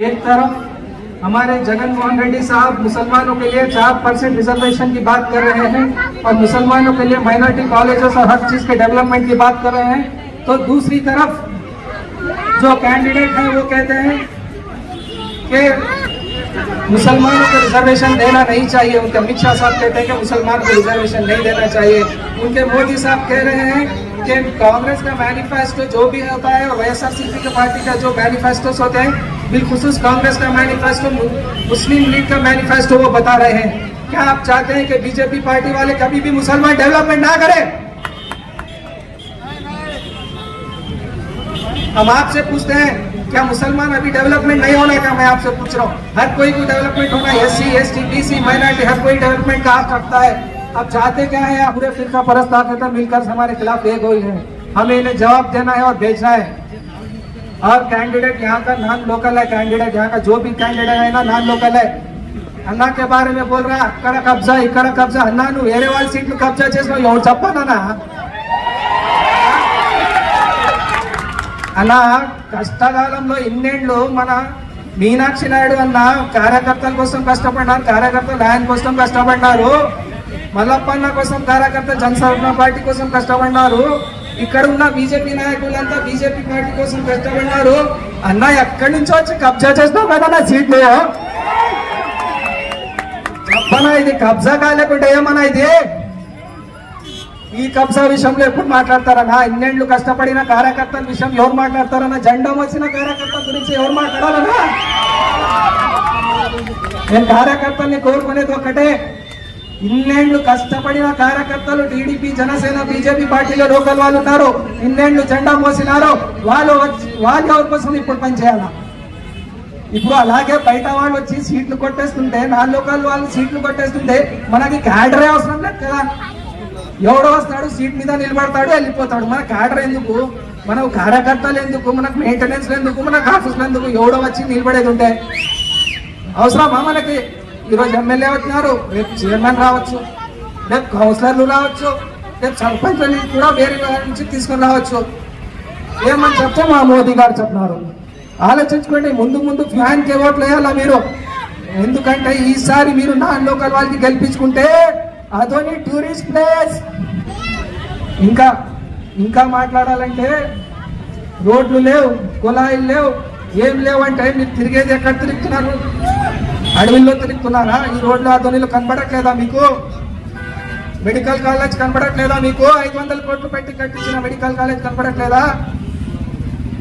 एक तरफ़ हमारे जगन मोहन रेड्डी साहब मुसलमानों के लिए चार परसेंट रिजर्वेशन की बात कर रहे हैं और मुसलमानों के लिए माइनॉरिटी कॉलेजेस और हर चीज़ के डेवलपमेंट की बात कर रहे हैं। तो दूसरी तरफ़ जो कैंडिडेट है, वो कहते हैं कि मुसलमानों को रिजर्वेशन देना नहीं चाहिए। उनके अमित शाह साहब कहते हैं कि मुसलमान को रिजर्वेशन नहीं देना चाहिए। उनके मोदी साहब कह रहे हैं कि कांग्रेस का मैनिफेस्टो जो भी होता है, और वाईएसआरसीपी के पार्टी का जो मैनिफेस्टो होते हैं बिलखुसूस कांग्रेस का मैनिफेस्टो मुस्लिम लीग का मैनिफेस्टो वो बता रहे हैं। क्या आप चाहते हैं कि बीजेपी पार्टी वाले कभी भी मुसलमान डेवलपमेंट ना करें? हम आपसे पूछते हैं, क्या मुसलमान अभी डेवलपमेंट नहीं होना क्या मैं आपसे पूछ रहा हूँ। हर कोई को डेवलपमेंट होना S C S T B C minority हर कोई डेवलपमेंट का हक रखता है। अब चाहते क्या है? आप पूरे फिरका परस्त ताकत मिलकर हमारे खिलाफ एक हुई है। हमें इन्हें जवाब देना है और भेजना है। और कैंडिडेट यहाँ का नॉन लोकल है कैंडिडेट यहाँ का जो भी कैंडिडेट है ना नॉन लोकल है అన్నా के बारे में बोल रहा అక్కడ కబ్జా ఇక్కడ కబ్జా అన్నా నువ్వు వేరే వాళ్ళ సీట్లు కబ్జా చేసినావు ఎవరు చెప్పానా అలా కష్టకాలంలో ఇన్నేళ్ళు మన మీనాక్షి నాయుడు అన్న కార్యకర్తల కోసం కష్టపడినారు కార్యకర్తలు ఆయన కోసం కష్టపడినారు మల్లప్పన్న కోసం కార్యకర్త జనసేన పార్టీ కోసం కష్టపడినారు ఇక్కడ ఉన్న బీజేపీ నాయకులంతా బీజేపీ పార్టీ కోసం కష్టపడినారు అన్న ఎక్కడి నుంచో వచ్చి కబ్జా చేస్తావు కదా నా సీట్లు చెప్పనా ఇది కబ్జా కాలేకుండా ఏమన్నా ఇది? ఈ కబ్జా విషయంలో ఎప్పుడు మాట్లాడతారన్నా ఇన్నేళ్ళు కష్టపడిన కార్యకర్తల విషయం ఎవరు మాట్లాడతారన్నా జెండా వచ్చిన కార్యకర్తల గురించి ఎవరు మాట్లాడాలన్నా నేను కార్యకర్తల్ని కోరుకునేది ఒక్కటే. ఇన్నేళ్ళు కష్టపడిన కార్యకర్తలు టీడీపీ జనసేన బీజేపీ పార్టీలో లోకల్ వాళ్ళు ఉన్నారు. ఇన్నేళ్ళు జెండా మోసినారో వాళ్ళు వచ్చి- వాళ్ళు ఎవరి కోసం ఇప్పుడు పనిచేయాలా ఇప్పుడు అలాగే బయట వాళ్ళు వచ్చి సీట్లు కొట్టేస్తుంటే నా లోకల్ వాళ్ళు సీట్లు కొట్టేస్తుంటే మనకి క్యాడరే అవసరం లేదు కదా. ఎవడో వస్తాడు సీట్ మీద నిలబడతాడు వెళ్ళిపోతాడు. మన క్యాడర్ ఎందుకు? మనకు కార్యకర్తలు ఎందుకు? మనకు మెయింటెనెన్స్ ఎందుకు? మనకు ఆఫీసులు ఎందుకు? ఎవడో వచ్చి నిలబడేది ఉంటే. అవసరమా మనకి? ఈరోజు ఎమ్మెల్యే వచ్చినారు రేపు చైర్మన్ రావచ్చు రేపు కౌన్సిలర్లు రావచ్చు రేపు సర్పంచ్ని కూడా వేరే నుంచి తీసుకుని రావచ్చు. ఏమని చెప్తే మా మోదీ గారు చెప్తున్నారు ఆలోచించుకోండి ముందు ముందు ఫ్యాన్కి ఓట్లు వేయాలా మీరు? ఎందుకంటే ఈసారి మీరు నా లోకల్ వాళ్ళకి గెలిపించుకుంటే అదోని టూరిస్ట్ ప్లేస్. ఇంకా ఇంకా మాట్లాడాలంటే రోడ్లు లేవు కుళాయిలు లేవు ఏం లేవు అంటే మీరు తిరిగేది ఎక్కడ తిరుగుతున్నారు? అడవిలో తిరుగుతున్నారా? ఈ రోడ్లు అదోనిలో కనబడట్లేదా మీకు? మెడికల్ కాలేజ్ కనబడట్లేదా మీకు? ఐదు వందల కోట్లు పెట్టి కట్టించిన మెడికల్ కాలేజ్ కనబడట్లేదా?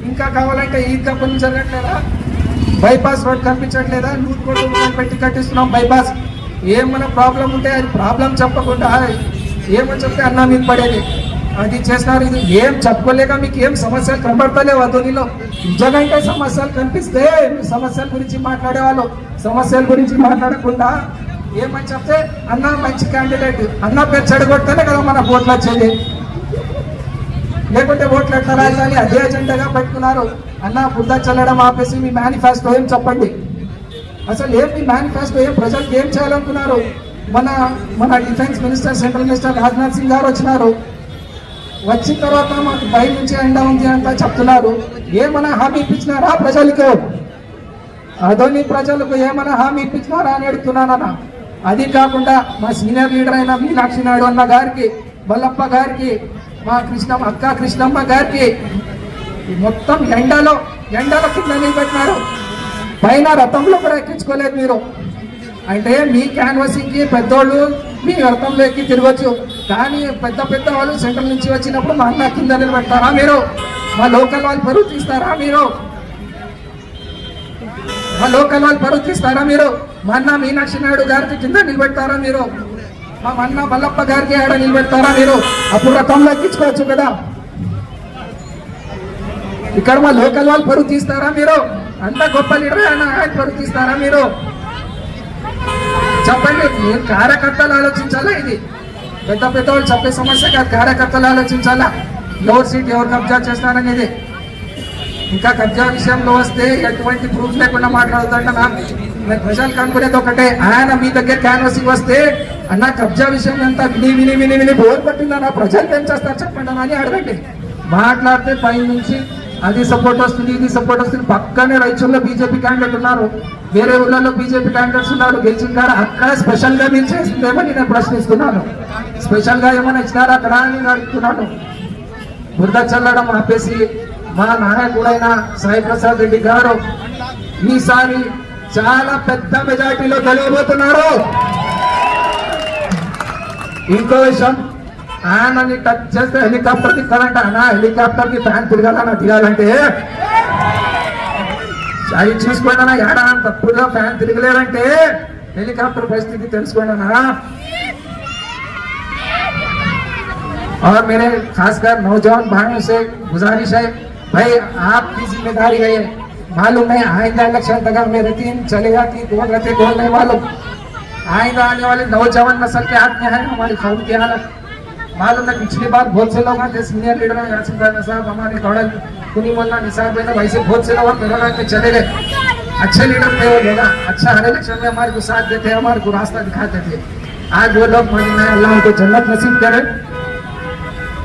ఇంకా కావాలంటే ఈద్గా పనులు జరగట్లేదా? బైపాస్ రోడ్ కనిపించట్లేదా? నూరు కోట్ల రూపాయలు పెట్టి కట్టిస్తున్నాం బైపాస్. ఏమైనా ప్రాబ్లం ఉంటే అది ప్రాబ్లం చెప్పకుండా ఏమని చెప్తే అన్నా మీకు పడేది. అది చేస్తున్నారు ఇది ఏం చెప్పుకోలేక మీకు ఏం సమస్యలు కనబడతలేవు అధోనిలో నిజంగా సమస్యలు కనిపిస్తే మీ సమస్యల గురించి మాట్లాడేవాళ్ళు. సమస్యల గురించి మాట్లాడకుండా ఏమని చెప్తే అన్న మంచి క్యాండిడేట్ అన్న పేరు చెడగొడితేనే కదా మన ఓట్లు వచ్చేది. లేకుంటే ఓట్లు ఎట్లా రాయాలి? అదే అజెండాగా పెట్టుకున్నారు. అన్న బుద్ధ చల్లడం ఆపేసి మీ మేనిఫెస్టో ఏం చెప్పండి? అసలు ఏం మీ మేనిఫెస్టో ఏం? ప్రజలకు ఏం చేయాలనుకున్నారు? మన మన defence minister central minister Rajnath Singh గారు వచ్చినారు. వచ్చిన తర్వాత మాకు బయట నుంచి ఎండ ఉంది అంతా చెప్తున్నారు. ఏమైనా హామీ ఇప్పించినారా ప్రజలకు? అదోని ప్రజలకు ఏమైనా హామీ ఇప్పించినారా అని అడుగుతున్నానన్న. అది కాకుండా మా సీనియర్ లీడర్ అయిన మీనాక్షి నాయుడు అన్న గారికి బల్లప్ప గారికి మా కృష్ణమ్మ అక్క కృష్ణమ్మ గారికి మొత్తం ఎండలో ఎండలో కింద నిలబెట్టినారు. పైన రథంలో కూడా ఎక్కించుకోలేదు మీరు. అంటే మీ క్యాన్వాసింగ్కి పెద్దోళ్ళు మీ రథంలో ఎక్కి తిరగచ్చు. కానీ పెద్ద పెద్ద వాళ్ళు సెంట్రల్ నుంచి వచ్చినప్పుడు మా అన్న కింద నిలబెడతారా మీరు? మా లోకల్ వాళ్ళు పరువు తీస్తారా మీరు? మా లోకల్ వాళ్ళు పరువు తీస్తారా మీరు? మా అన్న మీనాక్షి నాయుడు గారికి కింద నిలబెడతారా మీరు? మా అన్న మల్లప్ప గారికి ఆడ నిలబెడతారా మీరు? అప్పుడు రకంలో ఎక్కించుకోవచ్చు కదా. ఇక్కడ మా లోకల్ వాళ్ళు పరువు తీస్తారా మీరు? అంత గొప్ప లీడర్ ఆయన ఆయన పరువు తీస్తారా మీరు? చెప్పండి మీరు కార్యకర్తలు ఆలోచించాలా ఇది? పెద్ద పెద్ద వాళ్ళు చెప్పే సమస్య కాదు. కార్యకర్తలు ఆలోచించాలా? ఎవరు సీట్ ఎవరు కబ్జా చేస్తారనేది ఇంకా కబ్జా విషయంలో వస్తే ఎటువంటి ప్రూఫ్ లేకుండా మాట్లాడుతుంటా నేను ప్రజలు కనుక్కునేది ఒకటే. ఆయన మీ దగ్గర క్యాన్వసింగ్ వస్తే అన్న కబ్జా విషయం అంతా విని విని విని విని బోర్ పట్టిందన్న ప్రజలు ఏం చేస్తారు చెప్పండి అన్న అని అడగండి. మాట్లాడితే పై నుంచి అది సపోర్ట్ వస్తుంది ఇది సపోర్ట్ వస్తుంది. పక్కనే రైతుల్లో బీజేపీ క్యాండిడేట్ ఉన్నారు. వేరే ఊళ్ళలో బీజేపీ క్యాండిడేట్స్ ఉన్నారు. గెలిచిన కాడ అక్కడ స్పెషల్గా మీరు చేసిందేమో నేను ప్రశ్నిస్తున్నాను. స్పెషల్గా ఏమైనా ఇచ్చినారా అక్కడ నేను అడుగుతున్నాను. బురద చల్లడం ఆపేసి మా నాయకుడైన సాయి ప్రసాద్ రెడ్డి గారు ఈసారి చాలా పెద్ద మెజార్టీలో గెలవబోతున్నారు. ఇంకో విషయం ఆయనని టచ్ చేస్తే హెలికాప్టర్ కి కరెంట్ ఆయన హెలికాప్టర్ కి ఫ్యాన్ తిరగాలన్నా దిగాలంటే అవి చూసుకోండి ఏడా తప్పుగా ఫ్యాన్ తిరగలేదంటే హెలికాప్టర్ పరిస్థితి తెలుసుకోండి और मेरे खासकर नौजवान भाइयों से गुजारिश है भाई आपकी जिम्मेदारी है ये। मालूम है आइंदा इलेक्शन तक मेरे तीन चलेगा कि कौन रहते कौन नहीं मालूम आइंदा आने वाले नौजवान नस्ल के हाथ में है हमारी कौम की हालत मालूम है पिछली बार बहुत से लोग थे सीनियर लीडर हैं यासिन भाई साहब, हमारे कौड़ल कुनी मोल्ला निसार भाई भाई से बहुत से लोग कोरोना में चले गए। अच्छे लीडर थे वो लोग अच्छा हर इलेक्शन में हमारे को साथ देते, हमारे को रास्ता दिखाते थे। आज वो लोग मानी मैं अल्लाह उनको जन्नत नसीब करे।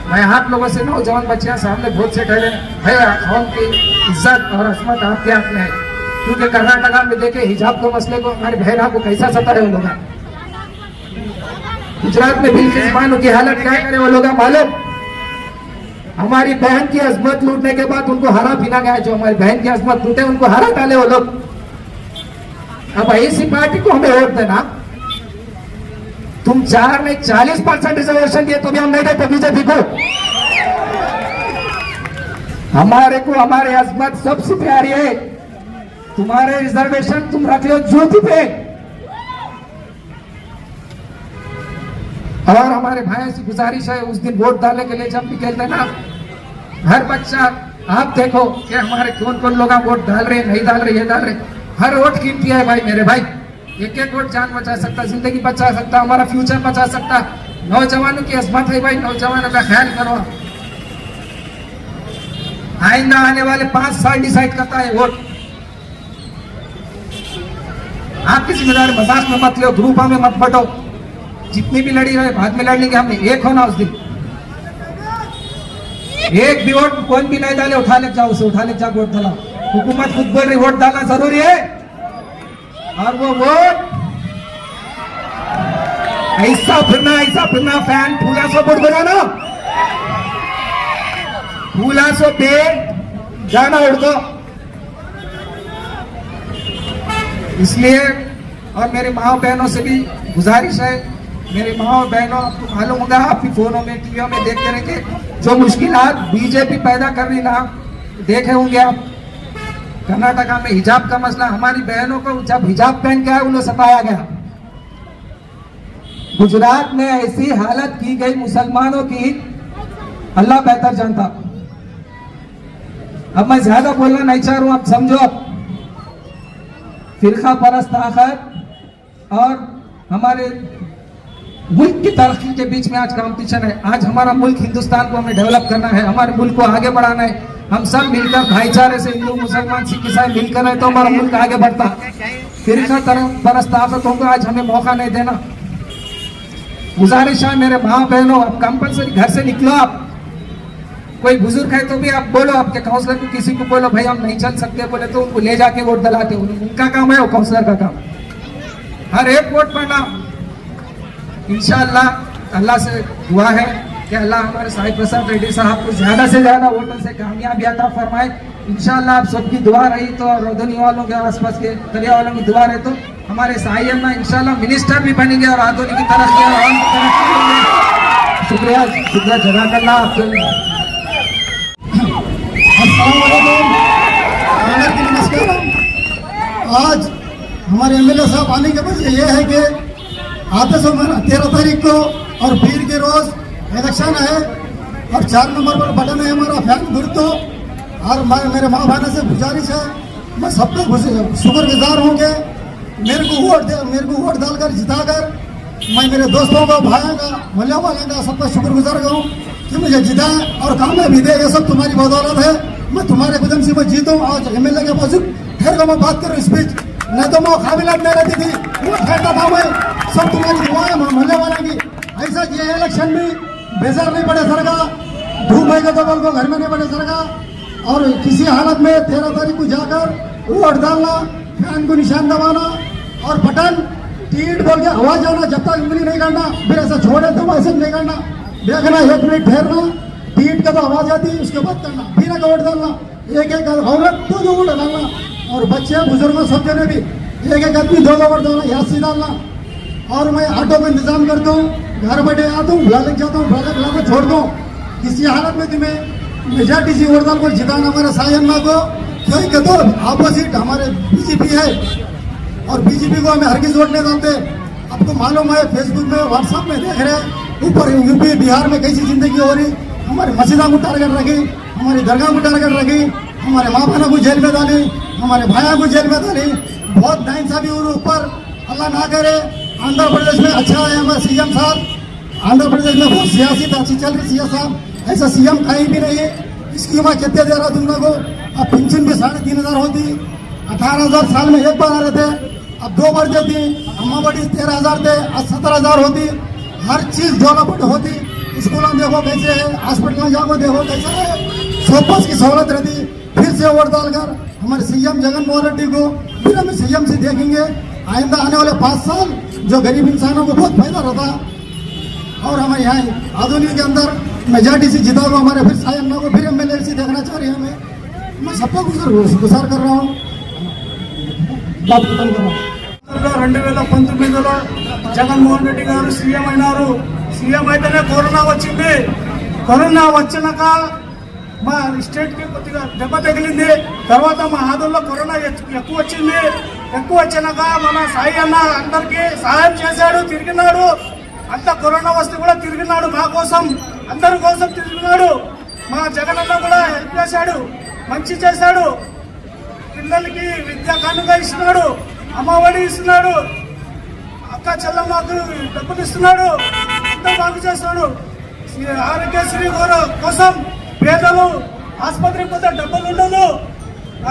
मैं आप लोगों से नौजवान बच्चियाँ, सामने बहुत से ठहरे है। कौम की इज़्ज़त और असमत आपके हाथ में है? क्योंकि कर्नाटका में देखे, हिजाब के मसले को, हमारे बहना को कैसा सता है वो लोग गुजरात में बिल जमानों की हालत क्या करे, वो लोग मालूम? हमारी बहन की अजमत लूटने के बाद उनको हरा पीना गया, जो हमारी बहन की अजमत लूटे, उनको हरा डाले वो लोग। अब ऐसी पार्टी को हमें वोट देना। तुम चार में चालीस परसेंट रिजर्वेशन दिए तो भी हम नहीं देते, बीजेपी को। हमारे को हमारे अजमत सबसे प्यारी है। तुम्हारे रिजर्वेशन तुम रख लो ज्योति पे। और हमारे भाई से गुजारिश है, उस दिन वोट डालने के लिए जब भी निकलते ना, हर बच्चा, आप देखो कि हमारे कौन कौन लोग वोट डाल रहे नहीं डाल रहे, ये डाल रहे हर वोट कीमती है भाई, मेरे भाई। एक एक वोट जान बचा सकता, ज़िंदगी बचा सकता, हमारा फ्यूचर बचा सकता। नौजवानों की अजमत है भाई, नौजवानों का ख्याल करो। आइंदा आने वाले पाँच साल डिसाइड करता है वोट। आपकी ज़िम्मेदारी मज़ाक में मत लो ग्रुपा में मत बटो। जितनी भी लड़ी रहे, बाद में लड़ लेंगे हमने एक होना उस दिन। एक भी वोट कौन भी नहीं डाले, उठा ले जाओ उसे, उठा ले जाओ वोट डाला। हुकूमत खुद बोल रही वोट डालना ज़रूरी है। और वो वोट ऐसा फिरना ऐसा फिरना, फ़ैन फूला सो वोट बनाना फूला सो पे जाना उड़ दो। इसलिए और मेरे माओ बहनों से भी गुजारिश है मेरे माँ और बहनों आपको मालूम होगा आपकी फोनों में, टीवियों में देखते रहेंगे। जो मुश्किल बीजेपी पैदा कर रही ना, देखे होंगे आप। कर्नाटका में हिजाब का मसला, हमारी बहनों को जब हिजाब पहन के आए, उन्हें सताया गया। गुजरात में ऐसी हालत की गई मुसलमानों की, अल्लाह बेहतर जानता। अब मैं ज़्यादा बोलना नहीं चाह रहा हूँ, आप समझो अब। फिरका परस्त ताकत और हमारे मुल्क की तरक्की के बीच में आज कंपटीशन है आज हमारा मुल्क हिंदुस्तान को हमें डेवलप करना है, हमारे मुल्क को आगे बढ़ाना है। हम सब मिलकर भाईचारे से हिंदू, मुसलमान, सिख, ईसाई मिलकर है तो हमारा मुल्क आगे बढ़ता। फिरका परस्त को आज हमें मौका नहीं देना। गुजारिश है मेरे माँ बहनों आप कंपलसरी घर से निकलो आप। कोई बुज़ुर्ग है तो भी आप बोलो, आपके काउंसलर को किसी को बोलो, भाई, हम नहीं चल सकते, बोले तो उनको ले जाके वोट दिलाते उन- उनका काम है वो काउंसलर का काम। हर एक वोट पड़ना इन अल्लाह से दुआ है कि अल्लाह हमारे साई प्रसाद रेड्डी साहब को ज़्यादा से ज़्यादा वोटों से कामयाबी आता फरमाए। इन आप सबकी दुआ रही तो और रोधनी वालों के आसपास के दरिया वालों की दुआ रहे तो हमारे साई अन्ना इंशाल्लाह मिनिस्टर भी बनेंगे और आधुनिक की तरफ़ शुक्रिया शुक्रिया जनाक अल्लाह नमस्कार आज हमारे एमएलए साहब आने के वजह यह है कि आते समय तेरह तारीख को और पीर के रोज इलेक्शन है। और चार नंबर पर बटन है हमारा, फ़ैन गुर्तो और मैं, मेरे माँ बहनों से गुजारिश है, मैं सबका शुक्र गुजार हूँ कि मेरे को वोट मेरे को वोट डालकर जिताकर मैं मेरे दोस्तों का, भाइयों का, मोहल्ले वाले का सबका शुक्र गुजार हूँ कि मुझे जिताए और काम में भी दे। ये सब तुम्हारी बदौलत है। मैं तुम्हारे कदम से मैं जीता। आज एम एल ए के पास फिर को मैं बात करूँ स्पीच नहीं तो मैं काबिलियत नहीं रहती थी वो फेंकता था मैं सब तुम्हारी दुआ है मोहल्ले वाले की ऐसा ये इलेक्शन में बेजार नहीं पड़े सरका धूप है तो बल को घर में नहीं पड़े सरका और किसी हालत में तेरह तारीख को जाकर वोट डालना, फ़ैन को निशान दबाना और बटन टीट बोल के आवाज़ आना जब तक उंगली नहीं करना, फिर ऐसा छोड़े तो ऐसे नहीं करना। देखना, एक मिनट ठहरना, टीट का तो आवाज़ आती है उसके बाद करना, फिर एक वोट डालना एक एक दो दो वोट डालना। और बच्चे, बुज़ुर्गों सब जने भी। एक एक आदमी, दो दो वोट डालना यासी डालना और मैं ऑटो में इंतज़ाम करता हूँ, घर बैठे आता हूँ, बुला लेके जाता हूँ, बुला बुला के छोड़ दूँ। किसी हालत में तुम्हें मेजॉरिटी सी वोट को जिताना हमारे साई अम्मा को क्योंकि कहते हो ऑपोजिट हमारे बीजेपी है। और बीजेपी को हमें हर किस वोट नहीं डालते आपको मालूम है फेसबुक में व्हाट्सएप में देख रहे ऊपर यूपी बिहार में कैसी ज़िंदगी हो रही। हमारे मस्जिदा को टारगेट रखी, हमारी दरगाह को टारगेट रखी, हमारे माँ बहनों को जेल में डाली। हमारे भाइयों को जेल में डाली बहुत नाइंसाफी हुई ऊपर अल्लाह ना करे। आंध्र प्रदेश में अच्छा है, हमारे सीएम साहब। आंध्र प्रदेश में बहुत सियासी अच्छी चल रही सीएम साहब। ऐसा सीएम कहीं भी नहीं है। इसकी उम्र कितने दे रहा तुम लोगों अब पेंशन भी साढ़े तीन हज़ार होती। अठारह हज़ार साल में एक बार आ रहे थे। अब दो बार देती। अम्मा बड़ी तेरह हज़ार थे आज सत्रह हज़ार होती। हर चीज़ डेवलपमेंट होती। स्कूलों में देखो कैसे है, हॉस्पिटल में जाओ, देखो कैसे है। सब बस की सहूलत रहती। फिर से वोट डालकर हमारे सीएम जगन मोहन रेड्डी को फिर हम सीएम से देखेंगे आइंदा आने वाले पाँच साल जो गरीब इंसानों को बहुत फायदा रहता और हमें यहाँ आधुनिक के अंदर मेजॉरिटी से जिता हुआ हमारे फिर साई अम्मा को फिर एम से देखना चाह रहे हैं हमें मैं सबको गुजर गुजार कर रहा हूँ बात खत्म कर रहा हूँ రెండు వేల పంతొమ్మిదిలో జగన్మోహన్ రెడ్డి గారు సీఎం అయినారు సీఎం అయితేనే కరోనా వచ్చింది కరోనా వచ్చినాక మా స్టేట్కి కొద్దిగా దెబ్బ తగిలింది. తర్వాత మా ఆదుల్లో కరోనా ఎక్కువ వచ్చింది. ఎక్కువ వచ్చినాక మన సాయి అన్న అందరికీ సహాయం చేశాడు తిరిగినాడు. అంత కరోనా వస్తే కూడా తిరిగినాడు మా కోసం. అందరి కోసం తిరిగినాడు. మా జగన్ అన్న కూడా హెల్ప్ చేశాడు మంచి చేశాడు. పిల్లలకి విద్యా కానుక ఇస్తున్నాడు అమ్మఒడి ఇస్తున్నాడు. అక్క చెల్లమ్మకు డబ్బులు ఇస్తున్నాడు. ఎంతో బాగు చేస్తున్నాడు ఆరోగ్యశ్రీ కోర- కోసం పేదలు ఆసుపత్రికి పోతే డబ్బులు ఉండదు.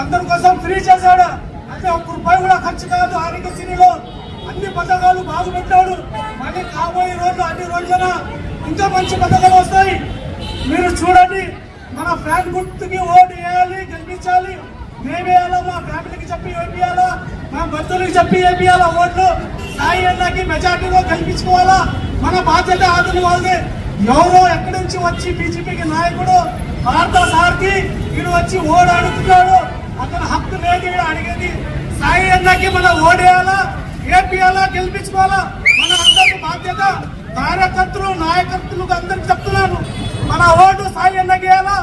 అందరి కోసం ఫ్రీ చేశాడు. అంటే ఒక్క రూపాయి కూడా ఖర్చు కాదు ఆరోగ్యశ్రీలో అన్ని పథకాలు బాగుపెట్టాడు మళ్ళీ కాబోయే రోజులు అన్ని రోజున ఇంకా మంచి పథకాలు వస్తాయి. మీరు చూడండి మన ఫ్యాన్ గుర్తుకి ఓటు వేయాలి గెలిపించాలి. మేమేయాలో మా ఫ్యామిలీకి చెప్పి ఏమియాలా మా బంధువులకి చెప్పి ఏమియాలా ఓట్లు సాయి అన్నకి మెజార్టీలో కల్పించుకోవాలా మన బాధ్యత ఆదుని ఎవరో ఎక్కడి నుంచి వచ్చి బీజేపీకి నాయకుడు? భారత సారథి వీడు వచ్చి ఓడు అడుగుతున్నాడు అతను హక్కు లేదు అడిగేది సాయి అన్నకి మనం ఓడేయాలా? ఏపీయాలా గెలిపించుకోవాలా? మన అందరికి బాధ్యత. కార్యకర్తలు నాయకర్తలు అందరికి చెప్తున్నాను. మన ఓటు సాయి అన్నకి వేయాలా?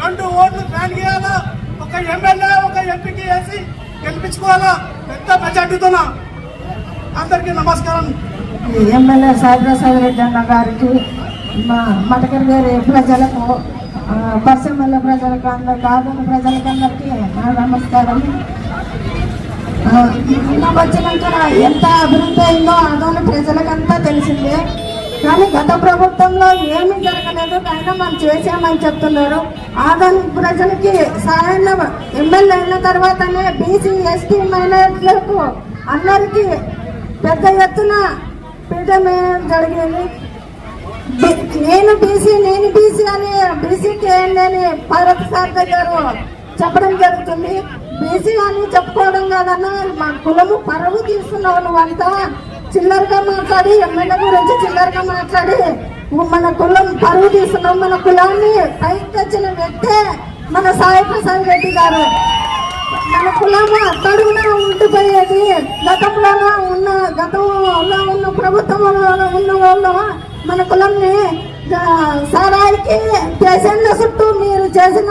రెండు ఓట్లు ఫ్యాన్ గీయాలా ఒక ఎమ్మెల్యే ఒక ఎంపీకి వేసి గెలిపించుకోవాలా? పెద్ద మెజార్టీతోనా అందరికీ నమస్కారం. ఎమ్మెల్యే సాయిప్రసాద్ రెడ్డి అన్న గారికి మా మటకర్ గారి ప్రజలకు పశ్చిమ పరిశ్రమల ప్రజలకు అందరు కాదని ప్రజలకు అందరికీ నమస్కారం. నిన్న వచ్చినాక ఎంత అభివృద్ధి అయిందో ఆదోని ప్రజలకంతా తెలిసిందే. కానీ గత ప్రభుత్వంలో ఏమీ జరగలేదు కానీ మనం చేసామని చెప్తున్నారు. ఆదోని ప్రజలకి సాయన్న ఎమ్మెల్యే అయిన తర్వాతనే బీసీ ఎస్టీ మైనార్టీలకు అందరికీ పెద్ద ఎత్తున పీఠం జరిగింది? నేను బీసీ నేను బీసీ అని బీసీ చేయండి అని పార్వతి సార్ గారు చెప్పడం జరుగుతుంది. బీసీ అని చెప్పుకోవడం కాదన్నా మా కులము పరువు తీస్తున్నావు నువ్వంతా చిల్లరగా మాట్లాడి ఎమ్మెల్యే గురించి చిల్లరగా మాట్లాడి మన కులం పరువు తీసుకున్నావు మన కులాన్ని పైకి తెచ్చిన వ్యక్తే మన సాయి ప్రసాద్ రెడ్డి గారు. మన కులము అట్టడుగున ఉండిపోయేది గతంలో ఉన్న గతంలో ఉన్న ప్రభుత్వంలో ఉన్న వాళ్ళు మన కులంని సారాయికి పేషెంట్ల చుట్టూ మీరు చేసిన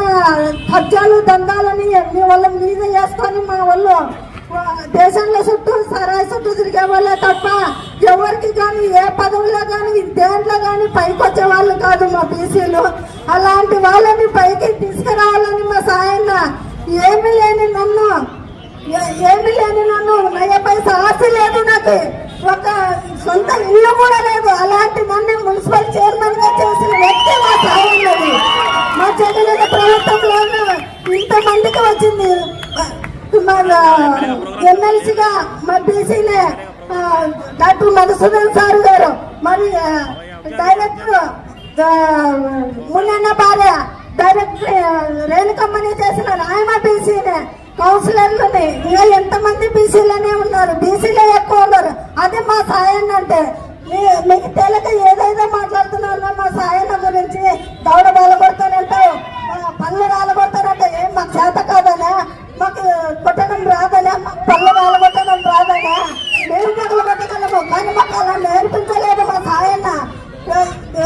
ఖర్చాలు దందాలని మీ వాళ్ళ మీద వేసుకొని మా వాళ్ళు దేశంలో చుట్టూ సరాయి చుట్టూ తిరిగే వాళ్ళే తప్ప ఎవరికి కానీ ఏ పదవిలో కానీ దేంట్లో కానీ పైకి వచ్చే వాళ్ళు కాదు మా బీసీలు. అలాంటి వాళ్ళని పైకి తీసుకురావాలని మా సాయన్న ఏమి లేని నన్ను ఏమి లేని నన్ను నయ్యపై సమస్య లేదు నాకు. ఒక సొంత ఇల్లు కూడా లేదు. అలాంటి నన్ను మున్సిపల్ చైర్మన్గా చేసిన వ్యక్తి మా సాగున్నది మా జగన్ ప్రభుత్వంలో ఇంతమందికి వచ్చింది. మా ఎమ్మెల్సీగా మా బీసీనే డాక్టర్ మధుసూదన్ సార్ గారు మరి డైరెక్టర్ ఆ, మున్నన్న భార్య డైరెక్టర్ రేణుకమ్మని చేసిన న్యాయమ బీసీనే కౌన్సిలర్లని ఇంకా ఎంతమంది బీసీలనే ఉన్నారు? బీసీలే ఎక్కువ ఉన్నారు. అది మా సాయన్న అంటే మీ- మీకు తెలియక ఏదైతే మాట్లాడుతున్నారో మా సాయన్న గురించి దౌడ బాలగొడతానంటావు పళ్ళు రాలగొడతానంటే ఏం మాకు చేత కాదనా? మాకు కొట్టడం రాదనా? మాకు పళ్ళు రాలగొట్టడం రాదనా? మేము పగలు కొట్టగలము కానీ మాకు అలా నేర్పించలేదు మా సాయన్న.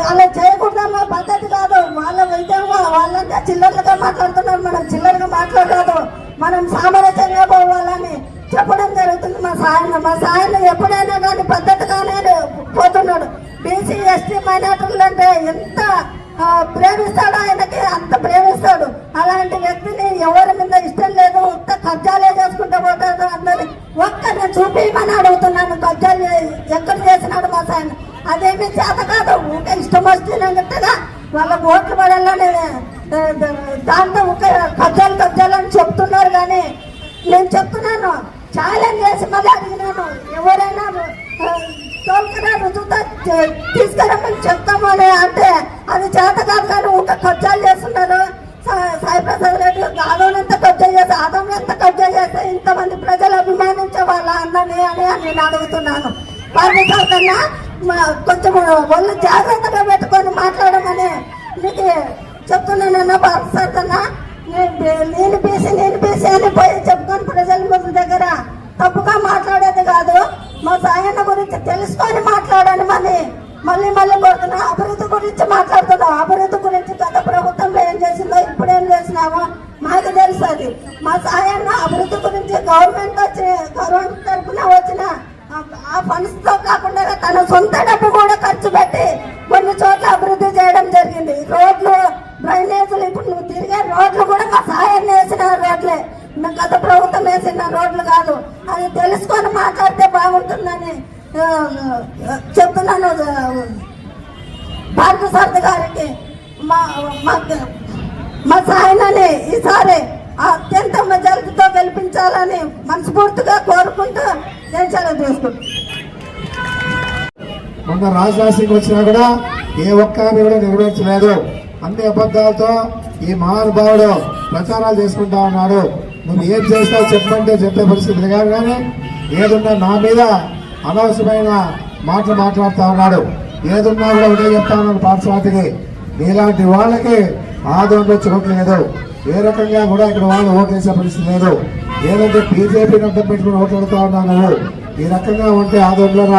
అలా చేయకూడదన్న పద్ధతి కాదు. వాళ్ళ విధంగా వాళ్ళంతా చిల్లరలుగా మాట్లాడుతున్నారు మనం చిల్లరగా మాట్లాడరాదు. మనం సామరస్యంగా పోవాలని చెప్పడం జరుగుతుంది. మా సాయన మా సాయన ఎప్పుడైనా కానీ పద్ధతిగానే పోతున్నాడు. బీసీ ఎస్టీ మైనార్టీలు అంటే ఎంత ప్రేమిస్తాడు ఆయనకి అంత ప్రేమిస్తాడు. అలాంటి వ్యక్తిని ఎవరి మీద ఇష్టం లేదు ఒక్క కబ్జాలే చేసుకుంటూ పోతాడు అందరి ఒక్కరిని చూపించమని అడుగుతున్నాను కబ్జాలు ఎక్కడ చేసినాడు మా సాయన అదేమి చేత కాదు ఊకే ఇష్టం వచ్చినట్టుగా వాళ్ళ ఓట్లు పడాలని దాంతో ఒక కబ్జాలు కబ్జాలు అని చెప్తున్నారు కానీ నేను చెప్తున్నాను. ఛాలెంజ్ చేసి మళ్ళీ అడిగినాను. ఎవరైనా ఆ, తోలుకునే రుజువుతో తీసుకురమ్మని చెప్తాము అని అంటే అది చేత కాదు కానీ ఒక కబ్జాలు చేస్తున్నారు. సాయిప్రసాద్ సాయి ప్రసాద్ రెడ్డి ఆదోని ఎంత కబ్జా చేస్తే ఆదోని ఎంత కబ్జా చేస్తే ఇంతమంది ప్రజలు అభిమానించే వాళ్ళ అన్నని అని నేను అడుగుతున్నాను. పర్మిషన్ కన్నా మా- కొంచెం ఒళ్ళు జాగ్రత్తగా పెట్టుకొని మాట్లాడ చెప్తున్నానన్నా పర్మిషన్ నేను పీసి నేను పీసి అని పోయి చెప్పుకొని ప్రజల ముందు దగ్గర తప్పుగా మాట్లాడేది కాదు. మా సాయన్న గురించి తెలుసుకొని మాట్లాడండి మళ్ళీ. మళ్ళీ మళ్ళీ కోరుతున్నా అభివృద్ధి గురించి మాట్లాడుతున్నాం. అభివృద్ధి గురించి గత ప్రభుత్వంలో ఏం చేసిందో ఇప్పుడు ఏం చేసినామో మాకు తెలుసు అది మా సాయన్న అభివృద్ధి గురించి గవర్నమెంట్ వచ్చి గవర్నమెంట్ తరఫున వచ్చిన ఆ- ఆ ఫండ్స్తో కాకుండా తన సొంత డబ్బు కూడా ఖర్చు పెట్టి కొన్ని చోట్ల అభివృద్ధి చేయడం జరిగింది. రోడ్లు డ్రైనేజీలు ఇప్పుడు నువ్వు తిరిగే రోడ్లు కూడా మా సాయం వేసిన రోడ్లే. మేము గత ప్రభుత్వం వేసిన రోడ్లు కాదు. అది తెలుసుకొని మాట్లాడితే బాగుంటుందని చెప్తున్నాను భారత సారథి గారికి. మా మా మా సాయనని ఈసారి అత్యంత మెజారిటీతో గెలిపించాలని మనస్ఫూర్తిగా కోరుకుంటూ నేను చాలా చేసుకుంటాను మొన్న వచ్చినా కూడా ఏ ఒక్క కూడా నెరవేర్చలేదు. అన్ని అబద్ధాలతో ఈ మహానుభావుడు ప్రచారాలు చేసుకుంటా ఉన్నాడు. నువ్వు ఏం చేస్తావు చెప్పమంటే చెప్పే పరిస్థితి లేదు కానీ ఏదున్నా నా మీద అనవసరమైన మాటలు మాట్లాడుతూ ఉన్నాడు. ఏదున్నా కూడా ఒకటే చెప్తా ఉన్నాడు పాఠశాలకి నీలాంటి వాళ్ళకి ఆదోళనలో చోటు లేదు. ఏ రకంగా కూడా ఇక్కడ వాళ్ళు ఓటేసే పరిస్థితి లేదు. ఏదంటే బీజేపీని అడ్డం పెట్టుకుని ఓట్లాడుతా ఉన్నావు నువ్వు. ఈ రకంగా ఉంటే ఆదోళన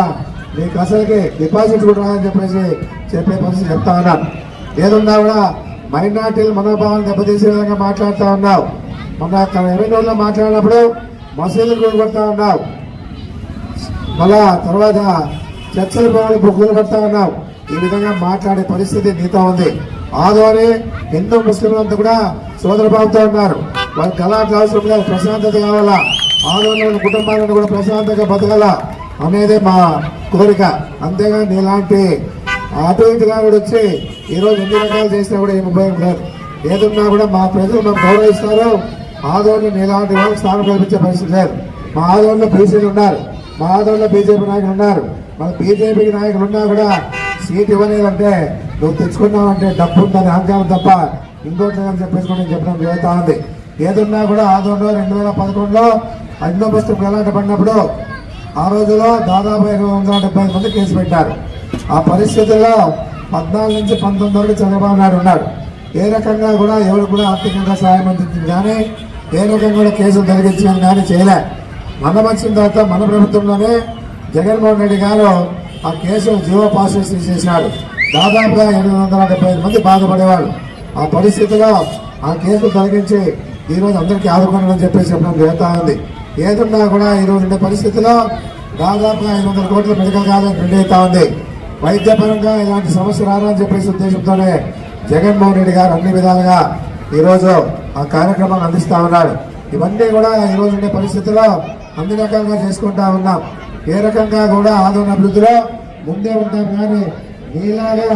నీకు అసలుకి డిపాజిట్ కూడా రాదని చెప్పేసి చెప్పే పరిస్థితి చెప్తా ఉన్నాను. ఏదున్నా కూడా మైనార్టీల మనోభావాలు దెబ్బతీసే విధంగా మాట్లాడుతూ ఉన్నావు. మొన్న అక్కడ ఎమ్మెల్యేలో మాట్లాడినప్పుడు మసీదులు కూలగొడతా ఉన్నావు. మళ్ళా తర్వాత చర్చల పనులు కూలగొడతా ఉన్నావు. ఈ విధంగా మాట్లాడే పరిస్థితి నీతో ఉంది. ఆదోని హిందూ ముస్లింలంతా కూడా సోదరభావంతో ఉన్నారు. వాళ్ళకి గలాట్ అవసరం లేదు ప్రశాంతత కావాలా? ఆదోని ఉన్న కుటుంబాలను కూడా ప్రశాంతంగా బతకాల? అనేది మా కోరిక. అంతేగాని నీలాంటి అటు ఇటుగా కూడా వచ్చి ఈరోజు ఎన్ని రకాలు చేసినా కూడా ఏం ఉపయోగం లేదు. ఏదున్నా కూడా మా ప్రజలు మేము గౌరవిస్తారు. ఆదోళ్ళు నీలాంటి వాళ్ళకి స్థానం కల్పించే పరిస్థితి లేదు. మా ఆదోళనలో బీసీలు ఉన్నారు. మా ఆదోళనలో బీజేపీ నాయకులు ఉన్నారు. మన బీజేపీకి నాయకులు ఉన్నా కూడా సీట్ ఇవ్వలేదంటే నువ్వు తెచ్చుకున్నావంటే డబ్బు ఉందని అహంకారం తప్ప ఇంకోటి లేదని చెప్పేసి కూడా నేను చెప్పడం జరుగుతూ ఉంది. ఏదున్నా కూడా ఆదోళనలో రెండు వేల పదకొండులో అగ్నోబస్తు ఎలాంటి పడినప్పుడు ఆ రోజులో దాదాపు ఇరవై వందల డెబ్బై మంది కేసు పెట్టారు. ఆ పరిస్థితుల్లో పద్నాలుగు నుంచి పంతొమ్మిది వరకు చంద్రబాబు నాయుడు ఉన్నాడు. ఏ రకంగా కూడా ఎవరు కూడా ఆర్థికంగా సహాయం అందించింది కానీ ఏ రకంగా కూడా కేసులు తొలగించడం కానీ చేయలే. మనం వచ్చిన తర్వాత మన ప్రభుత్వంలోనే జగన్మోహన్ రెడ్డి గారు ఆ కేసు జీవో పాసెస్ చేసినాడు. దాదాపుగా ఎనిమిది వందల డెబ్బై ఐదు మంది బాధపడేవాళ్ళు. ఆ పరిస్థితిలో ఆ కేసులు తొలగించి ఈరోజు అందరికీ ఆదుకోవాలని చెప్పేసి చెప్పడం జరుగుతూ ఉంది. ఏదున్నా కూడా ఈరోజు ఉండే పరిస్థితిలో దాదాపుగా ఐదు వందల కోట్ల మెడికల్ కాలేజ్ రెడీ అవుతా ఉంది. వైద్యపరంగా ఇలాంటి సమస్య రాదని చెప్పేసి ఉద్దేశంతోనే జగన్మోహన్ రెడ్డి గారు అన్ని విధాలుగా ఈరోజు ఆ కార్యక్రమాన్ని అందిస్తూ ఉన్నాడు. ఇవన్నీ కూడా ఈరోజు ఉండే పరిస్థితుల్లో అన్ని రకాలుగా చేసుకుంటా ఉన్నాం. ఏ రకంగా కూడా ఆదరణ అభివృద్ధిలో ముందే ఉంటాం కానీ మీలాగా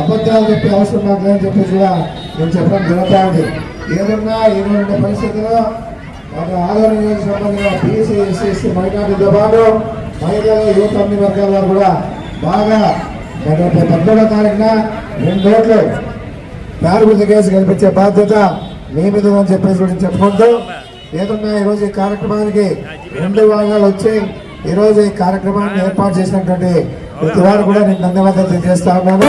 అబద్ధాలు చెప్పే అవసరం నాకు లేదని చెప్పేసి కూడా నేను చెప్పడం జరుగుతా ఉంది. ఏదన్నా ఈరోజు ఉండే పరిస్థితుల్లో ఒక ఆదరణ సంబంధించిన బీసీ ఎస్సీ మైనార్టీతో పాటు మహిళలు యువత అన్ని వర్గాల కూడా బాగా గత పద్దెనిమిదో తారీఖున రెండు ఓట్లు. ఫ్యాన్ కేసు గెలిపించే బాధ్యత మీ మీద ఉందని చెప్పేసి కూడా చెప్పుకుంటూ ఏదన్నా ఈరోజు ఈ కార్యక్రమానికి రెండు భాగాలు వచ్చి ఈరోజు ఈ కార్యక్రమాన్ని ఏర్పాటు చేసినటువంటి ప్రతి వారు కూడా నేను ధన్యవాదాలు తెలియజేస్తా ఉన్నాను.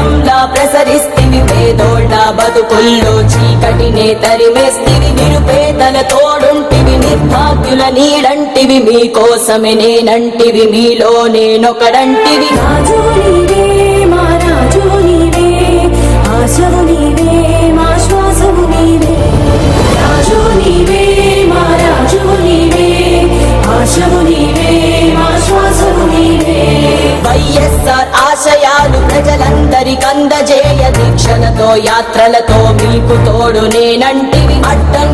ప్రసరిస్తివి పేదోళ్ళ బతుకుల్లో చీకటినే తరిమేస్తివి నిరుపేదల తోడుంటివి నిర్భాగ్యుల నీడంటివి మీకోసమే నేనంటివి మీలో నేనొకడంటివి. రాజు నీవే మా రాజు నీవే ఆశవు నీవే మా శ్వాసవు నీవే. రాజు నీవే మా రాజు నీవే ఆశవు నీవే మా శ్వాసవు నీవే. వైఎస్ఆర్ ఆశయాలు ప్రజలందరికి అందజేయ దీక్షలతో యాత్రలతో మీకు తోడు నేనంటివి. అడ్డం